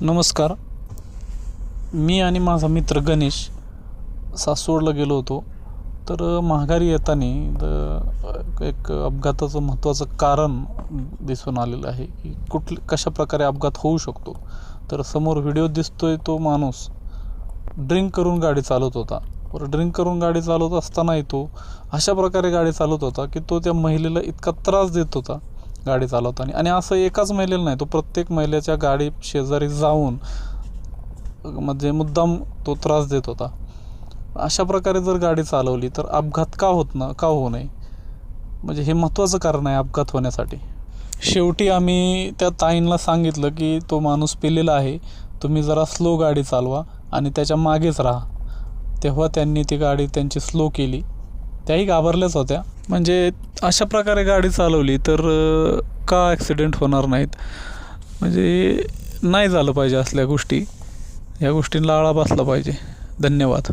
नमस्कार. मी आणि माझा मित्र गणेश सासवडला गेलो होतो. तर माघारी येताना द- एक अपघाताचं महत्त्वाचं कारण दिसून आलेलं आहे की कुठले कशा प्रकारे अपघात होऊ शकतो. तर समोर व्हिडिओ दिसतोय तो माणूस ड्रिंक करून गाडी चालवत होता. बरं ड्रिंक करून गाडी चालवत असतानाही तो अशा प्रकारे गाडी चालवत होता की तो त्या महिलेला इतका त्रास देत होता. गाडी चालवताना. आणि असं एकाच महिलेला नाही तो प्रत्येक महिलेच्या गाडी शेजारी जाऊन म्हणजे मुद्दाम तो त्रास देत होता. अशा प्रकारे जर गाडी चालवली तर अपघात का होत ना का होऊ नये? म्हणजे हे महत्त्वाचं कारण आहे अपघात होण्यासाठी. शेवटी आम्ही त्या ताईंना सांगितलं की तो माणूस पिलेला आहे तुम्ही जरा स्लो गाडी चालवा आणि त्याच्या मागेच राहा. तेव्हा त्यांनी ती गाडी त्यांची स्लो केली. त्याही घाबरल्याच होत्या. म्हणजे अशा प्रकारे गाडी चालवली तर का ॲक्सिडेंट होणार नाहीत? म्हणजे नाही झालं पाहिजे असल्या गोष्टी. या गोष्टींना आळा बसला पाहिजे. धन्यवाद.